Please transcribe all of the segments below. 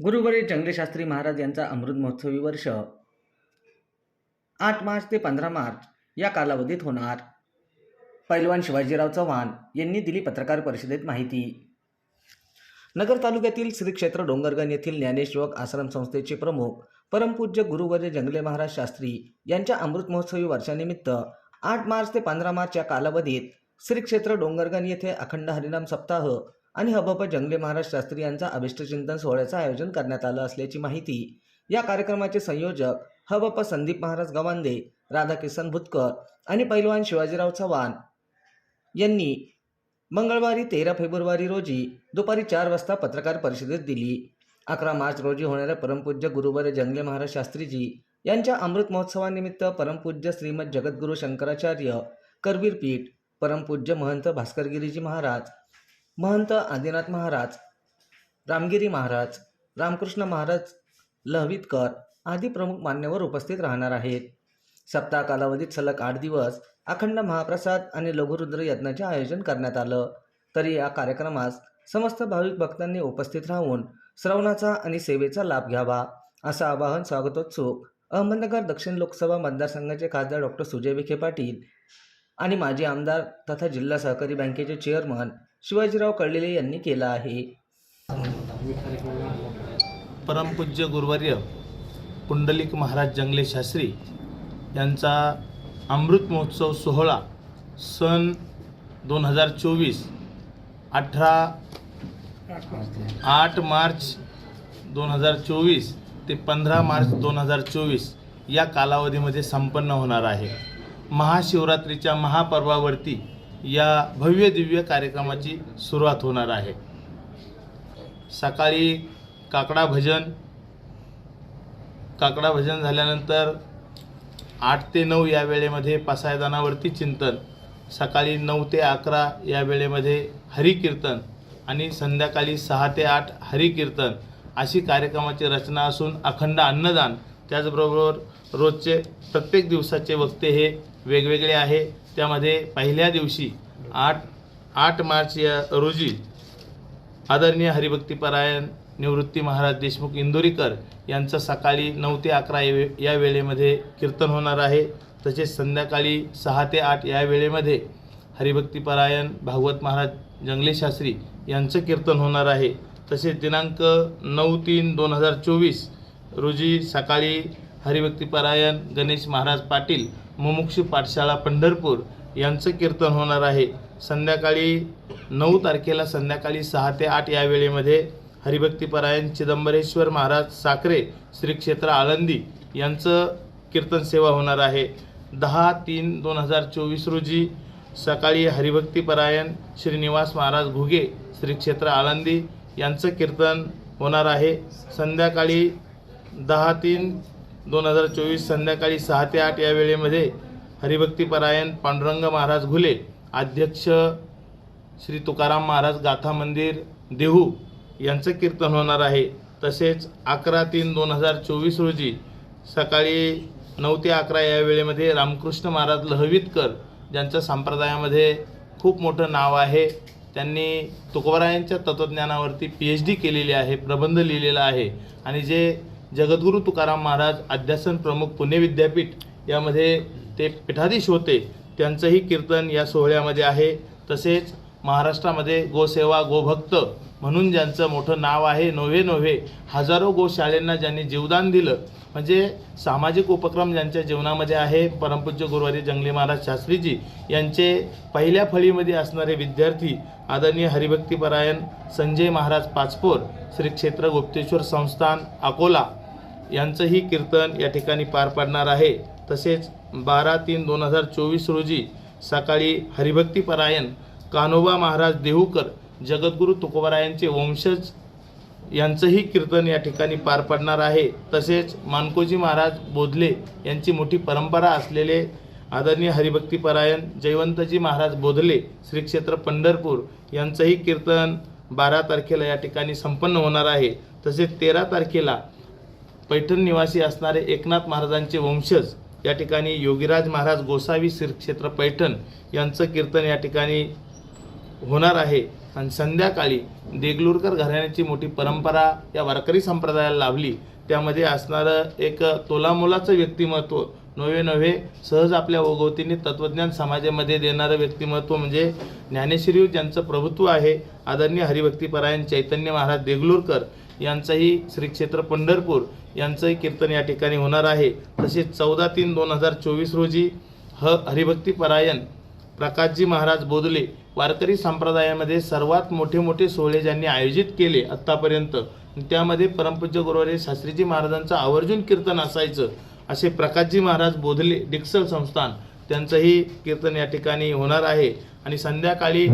गुरुवारी जंगलेशास्त्री महाराज यांचा अमृत महोत्सवी वर्ष आठ मार्च ते पंधरा मार्च या कालावधीत होणार. पैलवान शिवाजीराव चव्हाण यांनी दिली पत्रकार परिषदेत माहिती. नगर तालुक्यातील श्री क्षेत्र डोंगरगण येथील ज्ञानेश्वक आश्रम संस्थेचे प्रमुख परमपूज्य गुरुवर्य जंगले महाराज शास्त्री यांच्या अमृत महोत्सवी वर्षानिमित्त आठ मार्च ते पंधरा मार्च या कालावधीत श्री क्षेत्र डोंगरगण येथे अखंड हरिनाम सप्ताह आणि हबप जंगले महाराज शास्त्री यांचा अभिष्टचिंतन सोहळ्याचं आयोजन करण्यात आलं असल्याची माहिती. या कार्यक्रमाचे संयोजक हबप संदीप महाराज गवांदे राधाकिसन भुतकर आणि पैलवान शिवाजीराव चव्हाण यांनी मंगळवारी तेरा फेब्रुवारी रोजी दुपारी चार वाजता पत्रकार परिषदेत दिली. अकरा मार्च रोजी होणाऱ्या परमपूज्य गुरुवर जंगले महाराज शास्त्रीजी यांच्या अमृत महोत्सवानिमित्त परमपूज्य श्रीमद जगद्गुरू शंकराचार्य करवीर पीठ परमपूज्य महंत भास्करगिरीजी महाराज महंत आदिनाथ महाराज रामगिरी महाराज रामकृष्ण महाराज लहवीतकर आदी प्रमुख मान्यवर उपस्थित राहणार आहेत. सप्ताह कालावधीत सलग आठ दिवस अखंड महाप्रसाद आणि लघुरुद्र यज्ञाचे आयोजन करण्यात आलं. तरी या कार्यक्रमास समस्त भाविक भक्तांनी उपस्थित राहून श्रवणाचा आणि सेवेचा लाभ घ्यावा असं आवाहन स्वागतोत्सुक अहमदनगर दक्षिण लोकसभा मतदारसंघाचे खासदार डॉक्टर सुजय विखे पाटील आणि माजी आमदार तथा जिल्हा सहकारी बँकेचे चेअरमन शिवाजीराव कळलेले यांनी केलं आहे. परमपूज्य गुरुवर्य पुंडलिक महाराज जंगले शास्त्री यांचा अमृत महोत्सव सोहळा सन दोन हजार चोवीस अठरा आठ मार्च दोन हजार चोवीस ते पंधरा मार्च दोन हजार चोवीस या कालावधीमध्ये संपन्न होणार आहे. महाशिवरात्रीच्या महापर्वावरती या भव्य दिव्य कार्यक्रमाची सुरुवात होणार आहे. सकाळी काकडा भजन काकडा भजन झाल्यानंतर आठ ते नऊ या वेळेमध्ये पासायदानावरती चिंतन सकाळी नऊ ते अकरा या वेळेमध्ये हरिकीर्तन आणि संध्याकाळी सहा ते आठ हरिकीर्तन अशी कार्यक्रमाची रचना असून अखंड अन्नदान त्याचबरोबर रोजचे प्रत्येक दिवसाचे वक्ते हे वेगवेगळे आहे. त्यामध्ये पहिल्या दिवशी आठ आठ मार्च या रोजी आदरणीय हरिभक्तीपरायण निवृत्ती महाराज देशमुख इंदोरीकर यांचं सकाळी नऊ ते अकरा या वे- या वेळेमध्ये कीर्तन होणार आहे. तसेच संध्याकाळी सहा ते आठ या वेळेमध्ये हरिभक्तीपरायण भागवत महाराज जंगले शास्त्री यांचं कीर्तन होणार आहे. तसेच दिनांक नऊ तीन दोन हजार चोवीस रोजी सकाळी हरिभक्तीपरायण गणेश महाराज पाटील मुमुक्षू पाठशाळा पंढरपूर यांचं कीर्तन होणार आहे. संध्याकाळी नऊ तारखेला संध्याकाळी सहा ते आठ या वेळेमध्ये हरिभक्तीपरायण चिदंबरेश्वर महाराज साखरे श्री क्षेत्र आळंदी यांचं कीर्तन सेवा होणार आहे. दहा तीन दोन हजार चोवीस रोजी सकाळी हरिभक्तीपरायण श्रीनिवास महाराज घुगे श्री क्षेत्र आळंदी यांचं कीर्तन होणार आहे. संध्याकाळी दहा तीन दोन हजार चोवीस संध्याकाळी सहा ते आठ या वेळेमध्ये हरिभक्तीपरायण पांडुरंग महाराज घुले अध्यक्ष श्री तुकाराम महाराज गाथा मंदिर देहू यांचं कीर्तन होणार आहे. तसेच अकरा तीन दोन हजार चोवीस रोजी सकाळी नऊ ते अकरा या वेळेमध्ये रामकृष्ण महाराज लहवीतकर ज्यांच्या संप्रदायामध्ये खूप मोठं नाव आहे त्यांनी तुकवरायांच्या तत्त्वज्ञानावरती पी एच डी केलेली आहे प्रबंध लिहिलेला आहे. आणि जे जगद्गुरू तुकाराम महाराज अध्यासन प्रमुख पुणे विद्यापीठ यामध्ये ते पीठाधीश होते. त्यांचंही कीर्तन या सोहळ्यामध्ये आहे. तसेच महाराष्ट्रामध्ये गोसेवा गोभक्त म्हणून ज्यांचं मोठं नाव आहे नोव्हे नोव्हे हजारो गोशाळेंना ज्यांनी जीवदान दिलं. म्हणजे सामाजिक उपक्रम ज्यांच्या जीवनामध्ये आहे परमपूज्य गुरुवारी जंगली महाराज शास्त्रीजी यांचे पहिल्या फळीमध्ये असणारे विद्यार्थी आदरणीय हरिभक्तीपरायण संजय महाराज पाचपोर श्री क्षेत्र गुप्तेश्वर संस्थान अकोला. यांचंही कीर्तन या ठिकाणी पार पाडणार आहे. तसेच बारा तीन दोन हजार चोवीस रोजी सकाळी हरिभक्तीपरायण कान्होबा महाराज देहूकर जगद्गुरू तुकोबरायांचे वंशज यांचंही कीर्तन या ठिकाणी पार पडणार आहे. तसेच मानकोजी महाराज बोधले यांची मोठी परंपरा असलेले आदरणीय हरिभक्तीपरायण जयवंतजी महाराज बोधले श्री क्षेत्र पंढरपूर यांचंही कीर्तन बारा तारखेला या ठिकाणी संपन्न होणार आहे. तसेच तेरा तारखेला पैठण निवासी असणारे एकनाथ महाराजांचे वंशज या ठिकाणी योगीराज महाराज गोसावी श्रीक्षेत्र पैठण यांचं कीर्तन या ठिकाणी होणार आहे. आणि संध्याकाळी देगलूरकर घराण्याची मोठी परंपरा या वारकरी संप्रदायाला लाभली. त्यामध्ये असणारं एक तोलामोलाचं व्यक्तिमत्व नव्हे नव्हे सहज आपल्या ओघवतीने तत्त्वज्ञान समाजामध्ये देणारं व्यक्तिमत्व म्हणजे ज्ञानेश्वरी ज्यांचं प्रभुत्व आहे. आदरणीय हरिभक्तीपरायण चैतन्य महाराज देगलूरकर यांचंही श्री क्षेत्र पंढरपूर यांचंही कीर्तन या ठिकाणी होणार आहे. तसेच चौदा तीन दोन हजार चोवीस रोजी ह हरिभक्तीपरायण प्रकाशजी महाराज बोधले वारकरी संप्रदायामध्ये सर्वात मोठे मोठे सोहळे ज्यांनी आयोजित केले आत्तापर्यंत त्यामध्ये परमपूज्य गुरुवारी शास्त्रीजी महाराजांचं आवर्जून कीर्तन असायचं असे प्रकाशजी महाराज बोधले डिक्सल संस्थान त्यांचंही कीर्तन या ठिकाणी होणार आहे. आणि संध्याकाळी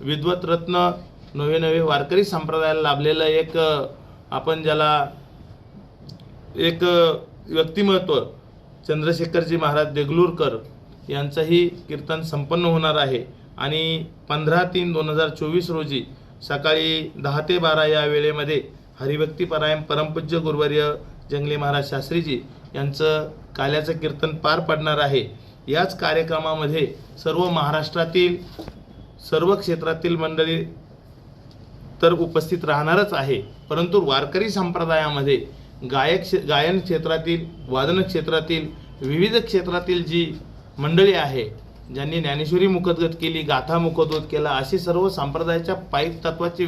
विद्वत रत्न नवे नवे वारकरी संप्रदायाला लाभलेलं एक आपण ज्याला एक व्यक्तिमत्व चंद्रशेखरजी महाराज देगलूरकर यांचंही कीर्तन संपन्न होणार आहे. आणि पंधरा तीन दोन हजार चोवीस रोजी सकाळी दहा ते बारा या वेळेमध्ये हरिभक्तीपरायण परमपूज्य गुरुवर्य जंगले महाराज शास्त्रीजी यांचं काल्याचं कीर्तन पार पडणार आहे. याच कार्यक्रमामध्ये सर्व महाराष्ट्रातील सर्व क्षेत्रातील मंडळी तर उपस्थित राहणारच आहे. परंतु वारकरी संप्रदायामध्ये गायक क्षे- गायन क्षेत्रातील वादन क्षेत्रातील विविध क्षेत्रातील जी मंडळी आहे ज्यांनी ज्ञानेश्वरी मुखोद्गत केली गाथा मुखोद्गत केला अशी सर्व संप्रदायाच्या पाईक तत्वाची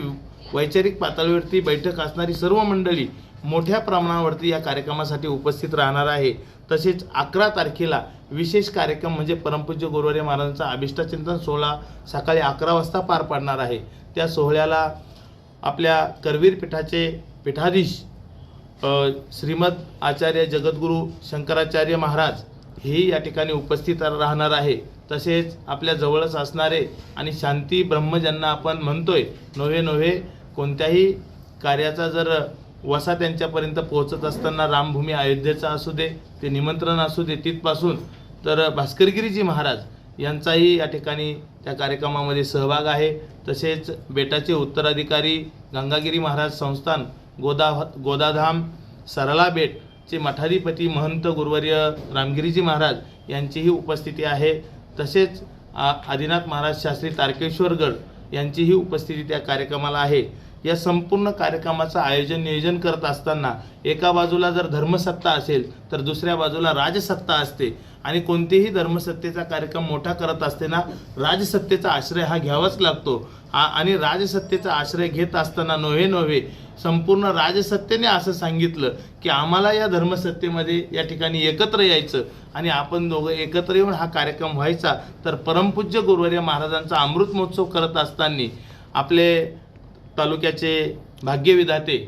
वैचारिक पातळीवरती बैठक असणारी सर्व मंडळी मोठ्या प्रमाणावरती या कार्यक्रमासाठी उपस्थित राहणार आहे. तसेच अकरा तारखेला विशेष कार्यक्रम म्हणजे परमपूज्य गुरुवारी महाराजांचा अभिष्टचिंतन सोहळा सकाळी अकरा वाजता पार पडणार आहे. त्या सोहळ्याला आपल्या करवीर पीठाचे पीठाधीश श्रीमद आचार्य जगद्गुरू शंकराचार्य महाराज हेही या ठिकाणी उपस्थित राहणार आहे. तसेच आपल्या जवळच असणारे आणि शांती ब्रह्म ज्यांना आपण म्हणतोय नव्हे नव्हे कोणत्याही कार्याचा जर वसा त्यांच्यापर्यंत पोहोचत असताना रामभूमी अयोध्येचा असू दे ते निमंत्रण असू दे तिथपासून तर भास्करगिरीजी महाराज यांचाही या ठिकाणी त्या कार्यक्रमामध्ये सहभाग आहे. तसेच बेटाचे उत्तराधिकारी गंगागिरी महाराज संस्थान गोदा गोदाधाम सरला बेटचे मठाधिपती महंत गुरुवर्य रामगिरीजी महाराज यांचीही उपस्थिती आहे. तसेच आ- आदिनाथ महाराज शास्त्री तारकेश्वरगड यांचीही उपस्थिती त्या कार्यक्रमाला आहे. या संपूर्ण कार्यक्रमाचं आयोजन नियोजन करत असताना एका बाजूला जर धर्मसत्ता असेल तर दुसऱ्या बाजूला राजसत्ता असते. आणि कोणतेही धर्मसत्तेचा कार्यक्रम मोठा करत असताना राजसत्तेचा आश्रय हा घ्यावाच लागतो. आणि राजसत्तेचा आश्रय घेत असताना नव्हे नव्हे संपूर्ण राजसत्तेने असं सांगितलं की आम्हाला या धर्मसत्तेमध्ये या ठिकाणी एकत्र यायचं आणि आपण दोघं एकत्र येऊन हा कार्यक्रम व्हायचा. तर परमपूज्य गुरुवर्य महाराजांचा अमृत महोत्सव करत असताना आपले तालुक्याचे भाग्यविधाते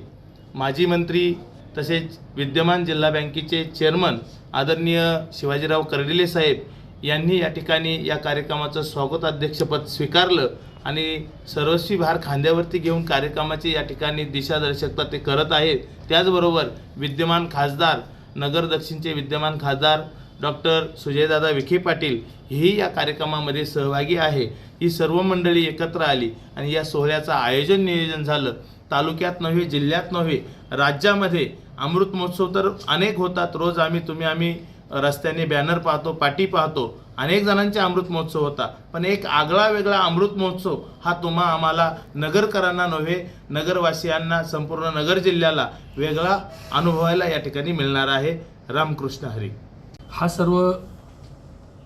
माजी मंत्री तसेच विद्यमान जिल्हा बँकेचे चेअरमन आदरणीय शिवाजीराव कर्डिले साहेब यांनी या ठिकाणी या कार्यक्रमाचं स्वागताध्यक्षपद स्वीकारलं आणि सर्वस्वी भार खांद्यावरती घेऊन कार्यक्रमाची या ठिकाणी दिशादर्शकता ते करत आहेत. त्याचबरोबर विद्यमान खासदार नगर दक्षिणचे विद्यमान खासदार डॉक्टर सुजयदादा विखे पाटील हेही या कार्यक्रमामध्ये सहभागी आहे. ही सर्व मंडळी एकत्र आली आणि या सोहळ्याचं आयोजन नियोजन झालं. तालुक्यात नव्हे जिल्ह्यात नव्हे राज्यामध्ये अमृत महोत्सव तर अनेक होतात. रोज आम्ही तुम्ही आम्ही रस्त्याने बॅनर पाहतो पाटी पाहतो. अनेक जणांचे अमृत महोत्सव होता पण एक आगळा वेगळा अमृत महोत्सव हा तुम्हा आम्हाला नगरकरांना नव्हे नगरवासियांना संपूर्ण नगर जिल्ह्याला वेगळा अनुभवायला या ठिकाणी मिळणार आहे. रामकृष्ण हरी. हा सर्व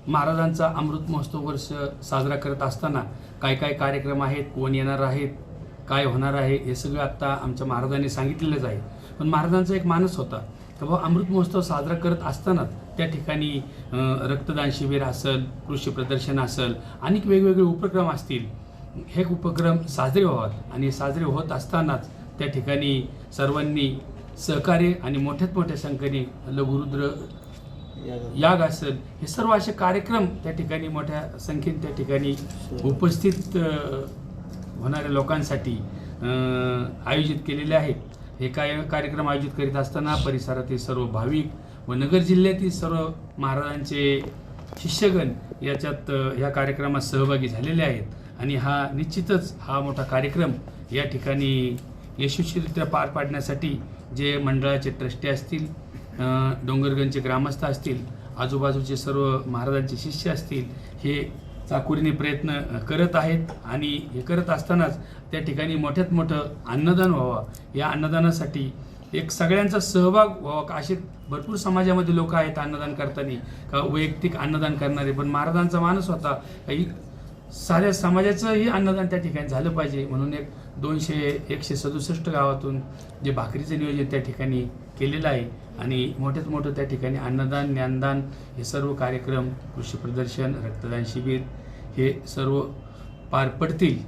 महाराजांचा अमृत महोत्सव वर्ष साजरा करत असताना काय काय कार्यक्रम आहेत कोण येणार आहेत काय होणार आहे हे सगळं आत्ता आमच्या महाराजांनी सांगितलेलंच आहे. पण महाराजांचा एक मानस होता. तर बाबा अमृत महोत्सव साजरा करत असताना त्या ठिकाणी रक्तदान शिबिर असेल कृषी प्रदर्शन असेल अनेक वेगवेगळे उपक्रम असतील. हे उपक्रम साजरे व्हावात आणि साजरे होत असतानाच त्या ठिकाणी सर्वांनी सहकार्य आणि मोठ्यात मोठ्या संख्येने लघुरुद्र याग असेल हे सर्व असे कार्यक्रम त्या ठिकाणी मोठ्या संख्येने त्या ठिकाणी उपस्थित होणाऱ्या लोकांसाठी आयोजित केलेले आहेत. हे काय कार्यक्रम आयोजित करीत असताना परिसरातील सर्व भाविक व नगर जिल्ह्यातील सर्व महाराजांचे शिष्यगण याच्यात ह्या कार्यक्रमात सहभागी झालेले आहेत. आणि हा निश्चितच हा मोठा कार्यक्रम या ठिकाणी यशस्वीरित्या पार पाडण्यासाठी जे मंडळाचे ट्रस्टी असतील डोंगरगंजचे ग्रामस्थ असतील आजूबाजूचे सर्व महाराजांचे शिष्य असतील हे चाकोरीने प्रयत्न करत आहेत आणि हे करत असतानाच त्या ठिकाणी मोठ्यात मोठं अन्नदान व्हावं. या अन्नदानासाठी एक सगळ्यांचा सहभाग व्हावा. का असे भरपूर समाजामध्ये लोक आहेत अन्नदान करताना का वैयक्तिक अन्नदान करणारे. पण महाराजांचा माणूस होता काही साऱ्या समाजाचंही अन्नदान त्या ठिकाणी झालं पाहिजे म्हणून एक दोनशे एकशे सदुसष्ट गावातून जे भाकरीचं नियोजन त्या ठिकाणी केलेलं आहे आणि मोठ्यात मोठं त्या ठिकाणी अन्नदान ज्ञानदान हे सर्व कार्यक्रम कृषी प्रदर्शन रक्तदान शिबिर हे सर्व पार पडतील.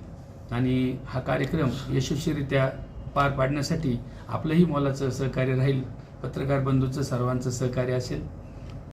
आणि हा कार्यक्रम यशस्वीरित्या पार पाडण्यासाठी आपलंही मोलाचं सहकार्य राहील. पत्रकार बंधूचं सर्वांचं सहकार्य असेल.